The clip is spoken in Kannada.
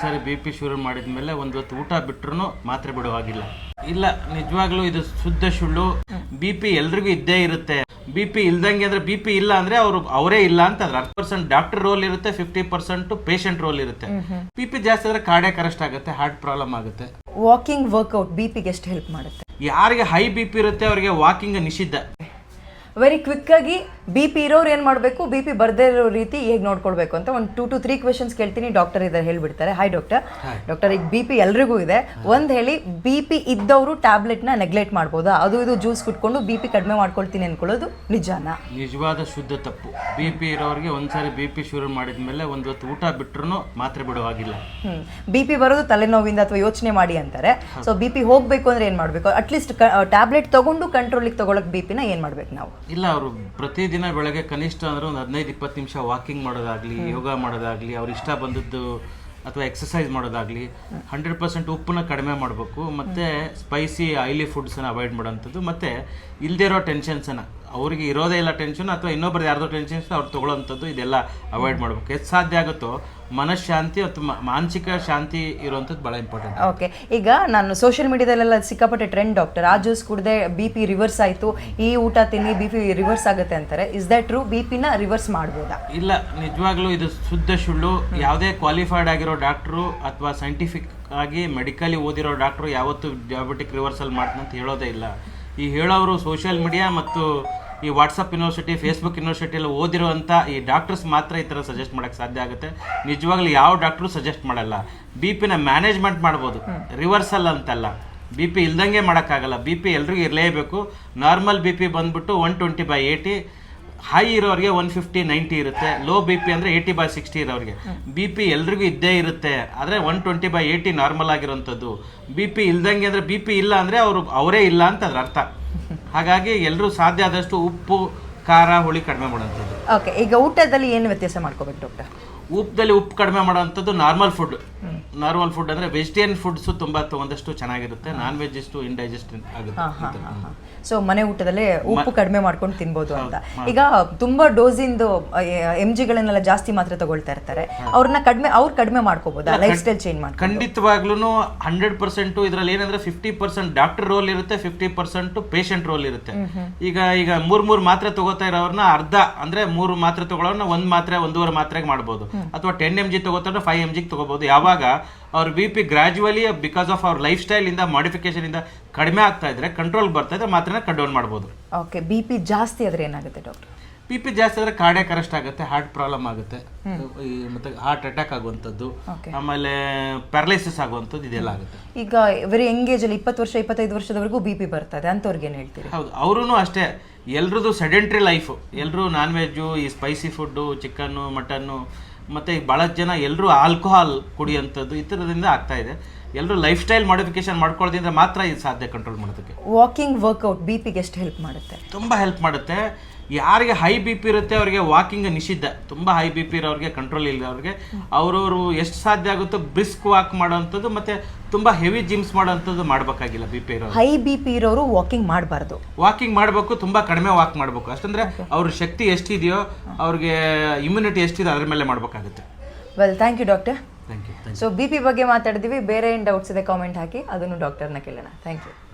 ಸರಿ ಬಿ ಪಿ ಶುರು ಮಾಡಿದ್ಮೇಲೆ ಒಂದು ಹೊತ್ತು ಊಟ ಬಿಟ್ರು ಮಾತ್ರೆ ಬಿಡುವಾಗಿಲ್ಲ. ಇಲ್ಲ ನಿಜವಾಗ್ಲೂ ಇದು ಶುದ್ಧ ಸುಳ್ಳು ಬಿ ಪಿ ಎಲ್ರಿಗೂ ಇದ್ದೇ ಇರುತ್ತೆ. ಬಿ ಪಿ ಇಲ್ದಂಗೆ ಅಂದ್ರೆ ಬಿ ಪಿ ಇಲ್ಲ ಅಂದ್ರೆ ಅವ್ರು ಅವರೇ ಇಲ್ಲ ಅಂತ ಅದ್ರ ಹತ್ತು ಪರ್ಸೆಂಟ್ ಡಾಕ್ಟರ್ ರೋಲ್ ಇರುತ್ತೆ ಫಿಫ್ಟಿ ಪರ್ಸೆಂಟ್ ಪೇಷಂಟ್ ರೋಲ್ ಇರುತ್ತೆ. ಬಿ ಪಿ ಜಾಸ್ತಿ ಆದ್ರೆ ಕಾರ್ಡಿಯಾಕ್ ಅರೆಸ್ಟ್ ಆಗುತ್ತೆ ಹಾರ್ಟ್ ಪ್ರಾಬ್ಲಮ್ ಆಗುತ್ತೆ. ವಾಕಿಂಗ್ ವರ್ಕೌಟ್ ಬಿ ಪಿಗೆ ಎಷ್ಟು ಹೆಲ್ಪ್ ಮಾಡುತ್ತೆ? ಯಾರಿಗೆ ಹೈ ಬಿ ಪಿ ಇರುತ್ತೆ ಅವರಿಗೆ ವಾಕಿಂಗ್ ನಿಷಿದ್ಧ. ವೆರಿ ಕ್ವಿಕ್ ಆಗಿ ಬಿ ಪಿ ಇರೋರು ಏನು ಮಾಡಬೇಕು ಬಿ ಪಿ ಬರದೇ ಇರೋ ರೀತಿ ಹೇಗೆ ನೋಡ್ಕೊಳ್ಬೇಕು ಅಂತ ಒಂದು ಟೂ ಟು ತ್ರೀ ಕ್ವೆಶನ್ಸ್ ಕೇಳ್ತೀನಿ ಡಾಕ್ಟರ್ ಇದ್ದಾರೆ ಹೇಳ್ಬಿಡ್ತಾರೆ ಹಾಯ್ ಡಾಕ್ಟರ್ ಡಾಕ್ಟರ್ ಈಗ ಬಿ ಪಿ ಎಲ್ರಿಗೂ ಇದೆ ಒಂದು ಹೇಳಿ ಬಿ ಪಿ ಇದ್ದವರು ಟ್ಯಾಬ್ಲೆಟ್ನ ನೆಗ್ಲೆಕ್ಟ್ ಮಾಡ್ಬೋದಾ ಅದು ಇದು ಜ್ಯೂಸ್ ಕುಟ್ಕೊಂಡು ಬಿ ಪಿ ಕಡಿಮೆ ಮಾಡ್ಕೊಳ್ತೀನಿ ಅನ್ಕೊಳ್ಳೋದು ನಿಜಾನ ನಿಜವಾದ ಶುದ್ಧ ತಪ್ಪು ಬಿ ಪಿ ಇರೋರಿಗೆ ಒಂದ್ಸರಿ ಬಿ ಪಿ ಶುರು ಮಾಡಿದ್ಮೇಲೆ ಒಂದು ಹೊತ್ತು ಊಟ ಬಿಟ್ರು ಮಾತ್ರೆ ಬಿಡುವಾಗಿಲ್ಲ ಹ್ಮ್ ಬಿ ಪಿ ಬರೋದು ತಲೆನೋವಿಂದ ಅಥವಾ ಯೋಚನೆ ಮಾಡಿ ಅಂತಾರೆ ಸೊ ಬಿ ಪಿ ಹೋಗಬೇಕು ಅಂದ್ರೆ ಏನು ಮಾಡಬೇಕು ಅಟ್ಲೀಸ್ಟ್ ಟ್ಯಾಬ್ಲೆಟ್ ತಗೊಂಡು ಕಂಟ್ರೋಲಿಗೆ ತಗೊಳಕ್ ಬಿ ಪಿನ ಏನು ಮಾಡ್ಬೇಕು ನಾವು ಇಲ್ಲ ಅವರು ಪ್ರತಿದಿನ ಬೆಳಗ್ಗೆ ಕನಿಷ್ಠ ಅಂದ್ರೆ ಒಂದು ಹದಿನೈದು ಇಪ್ಪತ್ತು ನಿಮಿಷ ವಾಕಿಂಗ್ ಮಾಡೋದಾಗ್ಲಿ ಯೋಗ ಮಾಡೋದಾಗ್ಲಿ ಅವ್ರ ಇಷ್ಟ ಬಂದದ್ದು ಅಥವಾ ಎಕ್ಸಸೈಸ್ ಮಾಡೋದಾಗ್ಲಿ ಹಂಡ್ರೆಡ್ ಪರ್ಸೆಂಟ್ ಉಪ್ಪನ್ನ ಕಡಿಮೆ ಮಾಡಬೇಕು. ಮತ್ತೆ ಸ್ಪೈಸಿ ಆಯಿಲಿ ಫುಡ್ಸನ್ನು ಅವಾಯ್ಡ್ ಮಾಡೋಂಥದ್ದು. ಮತ್ತೆ ಇಲ್ಲದೇ ಇರೋ ಟೆನ್ಷನ್ಸನ್ನ ಅವ್ರಿಗೆ ಇರೋದೇ ಇಲ್ಲ ಟೆನ್ಷನ್ ಅಥವಾ ಇನ್ನೊಬ್ರದ್ದು ಯಾರ್ದೋ ಟೆನ್ಷನ್ಸ್ ಅವ್ರು ತೊಗೊಳ್ಳೋಂಥದ್ದು ಇದೆಲ್ಲ ಅವಾಯ್ಡ್ ಮಾಡಬೇಕು. ಎಷ್ಟು ಸಾಧ್ಯ ಆಗುತ್ತೋ ಮನಃಶಾಂತಿ ಅಥವಾ ಮಾನಸಿಕ ಶಾಂತಿ ಇರುವಂಥದ್ದು ಭಾಳ ಇಂಪಾರ್ಟೆಂಟ್ ಓಕೆ ಈಗ ನಾನು ಸೋಷಿಯಲ್ ಮೀಡಿಯಾದಲ್ಲೆಲ್ಲ ಸಿಕ್ಕಾಪಟ್ಟೆ ಟ್ರೆಂಡ್ ಡಾಕ್ಟರ್ ಆ ಜ್ಯೂಸ್ ಕುಡ್ದೆ ಬಿ ಪಿ ರಿವರ್ಸ್ ಆಯಿತು. ಈ ಊಟ ತಿನ್ನಿ ಬಿ ಪಿ ರಿವರ್ಸ್ ಆಗುತ್ತೆ ಅಂತಾರೆ. ಇಸ್ ದಟ್ ಟ್ರೂ ಬಿ ಪಿನ ರಿವರ್ಸ್ ಮಾಡ್ಬೋದಾ? ಇಲ್ಲ ನಿಜವಾಗ್ಲೂ ಇದು ಶುದ್ಧ ಸುಳ್ಳು. ಯಾವುದೇ ಕ್ವಾಲಿಫೈಡ್ ಆಗಿರೋ ಡಾಕ್ಟ್ರು ಅಥವಾ ಸೈಂಟಿಫಿಕ್ ಆಗಿ ಮೆಡಿಕಲಿ ಓದಿರೋ ಡಾಕ್ಟ್ರು ಯಾವತ್ತೂ ಡಯಾಬಿಟಿಕ್ ರಿವರ್ಸಲ್ ಮಾಡ್ತಂತ ಅಂತ ಹೇಳೋದೇ ಇಲ್ಲ. ಈ ಹೇಳೋರು ಸೋಷಿಯಲ್ ಮೀಡಿಯಾ ಮತ್ತು ಈ ವಾಟ್ಸಪ್ ಯೂನಿವರ್ಸಿಟಿ ಫೇಸ್ಬುಕ್ ಯೂನಿವರ್ಸಿಟಿಯಲ್ಲಿ ಓದಿರುವಂಥ ಈ ಡಾಕ್ಟರ್ಸ್ ಮಾತ್ರ ಈ ಥರ ಸಜೆಸ್ಟ್ ಮಾಡೋಕ್ಕೆ ಸಾಧ್ಯ ಆಗುತ್ತೆ. ನಿಜವಾಗ್ಲೂ ಯಾವ ಡಾಕ್ಟ್ರು ಸಜೆಸ್ಟ್ ಮಾಡಲ್ಲ. ಬಿ ಪಿನ ಮ್ಯಾನೇಜ್ಮೆಂಟ್ ಮಾಡ್ಬೋದು. ರಿವರ್ಸಲ್ ಅಂತಲ್ಲ. ಬಿ ಪಿ ಇಲ್ದಂಗೆ ಮಾಡೋಕ್ಕಾಗಲ್ಲ. ಬಿ ಪಿ ಎಲ್ರಿಗೂ ಇರಲೇಬೇಕು. ನಾರ್ಮಲ್ ಬಿ ಪಿ ಬಂದ್ಬಿಟ್ಟು one twenty by eighty high ಇರೋರಿಗೆ ಒನ್ ಫಿಫ್ಟಿ ನೈಂಟಿ ಇರುತ್ತೆ. ಲೋ ಬಿ ಪಿ ಅಂದರೆ ಏಯ್ಟಿ ಬೈ ಸಿಕ್ಸ್ಟಿ ಇರೋರಿಗೆ. ಬಿ ಪಿ ಎಲ್ರಿಗೂ ಇದ್ದೇ ಇರುತ್ತೆ. ಆದರೆ one twenty by eighty normal ಆಗಿರೋಂಥದ್ದು. B P ಇಲ್ದಂಗೆ ಅಂದರೆ ಬಿ ಪಿ ಇಲ್ಲ ಅಂದರೆ ಅವರು ಅವರೇ ಇಲ್ಲ ಅಂತ ಅದ್ರ ಅರ್ಥ. ಹಾಗಾಗಿ ಎಲ್ಲರೂ ಸಾಧ್ಯ ಆದಷ್ಟು ಉಪ್ಪು ಖಾರ ಹುಳಿ ಕಡಿಮೆ ಮಾಡೋಂಥದ್ದು. ಓಕೆ ಈಗ ಊಟದಲ್ಲಿ ಏನು ವ್ಯತ್ಯಾಸ ಮಾಡ್ಕೋಬೇಕು ಡಾಕ್ಟರ್ ಉಪ್ಪದಲ್ಲಿ ಉಪ್ಪು ಕಡಿಮೆ ಮಾಡೋವಂಥದ್ದು ನಾರ್ಮಲ್ ಫುಡ್ ನಾರ್ಮಲ್ ಫುಡ್ ಅಂದರೆ ವೆಜಿಟೇರಿಯನ್ ಫುಡ್ಸು ತುಂಬ ಒಂದಷ್ಟು ಚೆನ್ನಾಗಿರುತ್ತೆ ನಾನ್ ವೆಜ್ ಇಷ್ಟು ಇಂಡೈಜೆಸ್ಟ್ ಆಗುತ್ತೆ. ಸೊ ಮನೆ ಊಟದಲ್ಲೇ ಉಪ್ಪು ಕಡಿಮೆ ಮಾಡ್ಕೊಂಡು ತಿನ್ಬೋದು ಅಂತ. ಈಗ ತುಂಬಾ ಡೋಸಿಂದು ಎಂ ಜಿಗಳನ್ನೆಲ್ಲ ಜಾಸ್ತಿ ಮಾತ್ರ ತಗೊಳ್ತಾ ಇರ್ತಾರೆ. ಅವ್ರನ್ನ ಕಡಿಮೆ ಅವ್ರು ಕಡಿಮೆ ಮಾಡ್ಕೋಬೋದಾ? ಲೈಫ್ ಸ್ಟೈಲ್ ಚೇಂಜ್ ಮಾಡಿ ಖಂಡಿತವಾಗ್ಲೂ ಹಂಡ್ರೆಡ್ ಪರ್ಸೆಂಟ್ ಇದ್ರಲ್ಲಿ ಏನಂದ್ರೆ ಫಿಫ್ಟಿ ಪರ್ಸೆಂಟ್ ಡಾಕ್ಟರ್ ರೋಲ್ ಇರುತ್ತೆ ಫಿಫ್ಟಿ ಪರ್ಸೆಂಟ್ ಪೇಷಂಟ್ ರೋಲ್ ಇರುತ್ತೆ. ಈಗ ಈಗ ಮೂರ್ ಮೂರ್ ಮಾತ್ರೆ ತಗೋತಾ ಇರೋರ್ನ ಅರ್ಧ ಅಂದ್ರೆ ಮೂರು ಮಾತ್ರೆ ತಗೊಳ್ಳೋರ್ನ ಒಂದ್ ಮಾತ್ರೆ ಒಂದೂವರೆ ಮಾತ್ರೆಗೆ ಮಾಡ್ಬೋದು. ಅಥವಾ ಟೆನ್ ಎಂ ಜಿ ತಗೋತಾರೆ ಫೈವ್ ಎಂ ಜಿಗೆ ತಗೋಬಹುದು ಯಾವಾಗ ಅವ್ರ B P gradually because of ಅವ್ರ ಲೈಫ್ ಸ್ಟೈಲ್ ಇಂದ ಮಾಡಿಫಿಕೇಶನ್ ಇಂದ ಕಡಿಮೆ ಆಗ್ತಾ ಇದ್ರೆ ಕಂಟ್ರೋಲ್ ಬರ್ತಾ ಇದ್ರೆ ಮಾತ್ರ ಕಂಟ್ರೋಲ್ ಮಾಡ್ಬೋದು. ಓಕೆ ಬಿ ಪಿ ಜಾಸ್ತಿ ಆದ್ರೆ ಏನಾಗುತ್ತೆ ಡಾಕ್ಟರ್ ಬಿ ಪಿ ಜಾಸ್ತಿ ಆದ್ರೆ ಕಾರ್ಡಿಯಾಕ್ ಅರೆಸ್ಟ್ ಆಗುತ್ತೆ ಹಾರ್ಟ್ ಪ್ರಾಬ್ಲಮ್ ಆಗುತ್ತೆ. ಮತ್ತೆ ಹಾರ್ಟ್ ಅಟ್ಯಾಕ್ ಆಗುವಂಥದ್ದು. ಆಮೇಲೆ ಪ್ಯಾರಲೈಸಿಸ್ ಆಗುವಂಥದ್ದು ಇದೆಲ್ಲ ಆಗುತ್ತೆ. ಈಗ ವೆರಿ ಎಂಗೇಜ್ ಅಲ್ಲಿ ಇಪ್ಪತ್ತು ವರ್ಷ ಇಪ್ಪತ್ತೈದು ವರ್ಷದವರೆಗೂ ಬಿ ಪಿ ಬರ್ತದೆ ಅಂಥವ್ರಿಗೆ ಏನು ಹೇಳ್ತೀರಿ? ಹೌದು ಅವ್ರೂ ಅಷ್ಟೇ ಎಲ್ರದ್ದು ಸೆಡೆಂಟ್ರಿ ಲೈಫು ಎಲ್ಲರೂ ನಾನ್ ವೆಜ್ಜು ಈ ಸ್ಪೈಸಿ ಫುಡ್ಡು ಚಿಕನ್ನು ಮಟನ್ನು ಮತ್ತು ಭಾಳಷ್ಟು ಭಾಳ ಜನ ಎಲ್ಲರೂ ಆಲ್ಕೋಹಾಲ್ ಕುಡಿಯುವಂಥದ್ದು ಈ ಥರದಿಂದ ಆಗ್ತಾ ಇದೆ. ಎಲ್ಲರೂ ಲೈಫ್ ಸ್ಟೈಲ್ ಮಾಡಿಫಿಕೇಶನ್ ಮಾಡ್ಕೊಳ್ಳೋದ್ರಿಂದ ಮಾತ್ರ ಇದು ಸಾಧ್ಯ ಕಂಟ್ರೋಲ್ ಮಾಡೋದಕ್ಕೆ. ವಾಕಿಂಗ್ ವರ್ಕೌಟ್ ಬಿ ಪಿಗೆ ಎಷ್ಟು ಹೆಲ್ಪ್ ಮಾಡುತ್ತೆ. ತುಂಬ ಹೆಲ್ಪ್ ಮಾಡುತ್ತೆ. ಯಾರಿಗೆ ಹೈ ಬಿ ಪಿ ಇರುತ್ತೆ ಅವರಿಗೆ ವಾಕಿಂಗ್ ನಿಷಿದ್ಧ. ತುಂಬ ಹೈ ಬಿ ಪಿ ಇರೋರಿಗೆ ಕಂಟ್ರೋಲ್ ಇಲ್ಲ ಅವ್ರಿಗೆ. ಅವರವರು ಎಷ್ಟು ಸಾಧ್ಯ ಆಗುತ್ತೋ ಬ್ರಿಸ್ಕ್ ವಾಕ್ ಮಾಡೋವಂಥದ್ದು ಮತ್ತು ತುಂಬ ಹೆವಿ ಜಿಮ್ಸ್ ಮಾಡೋವಂಥದ್ದು ಮಾಡಬೇಕಾಗಿಲ್ಲ ಬಿ ಪಿ ಇರೋರು ಹೈ ಬಿ ಪಿ ಇರೋರು ವಾಕಿಂಗ್ ಮಾಡಬಾರ್ದು. ವಾಕಿಂಗ್ ಮಾಡಬೇಕು ತುಂಬ ಕಡಿಮೆ ವಾಕ್ ಮಾಡಬೇಕು. ಅಷ್ಟಂದ್ರೆ ಅವ್ರ ಶಕ್ತಿ ಎಷ್ಟಿದೆಯೋ ಅವ್ರಿಗೆ ಇಮ್ಯುನಿಟಿ ಎಷ್ಟಿದೆ ಅದ್ರ ಮೇಲೆ ಮಾಡಬೇಕಾಗುತ್ತೆ. Well thank you doctor so B P ಬಗ್ಗೆ ಮಾತಾಡಿದ್ವಿ. ಬೇರೆ ಏನು ಡೌಟ್ಸ್ ಇದೆ ಕಾಮೆಂಟ್ ಹಾಕಿ, ಅದನ್ನು ಡಾಕ್ಟರ್ನ ಕೇಳೋಣ. Thank you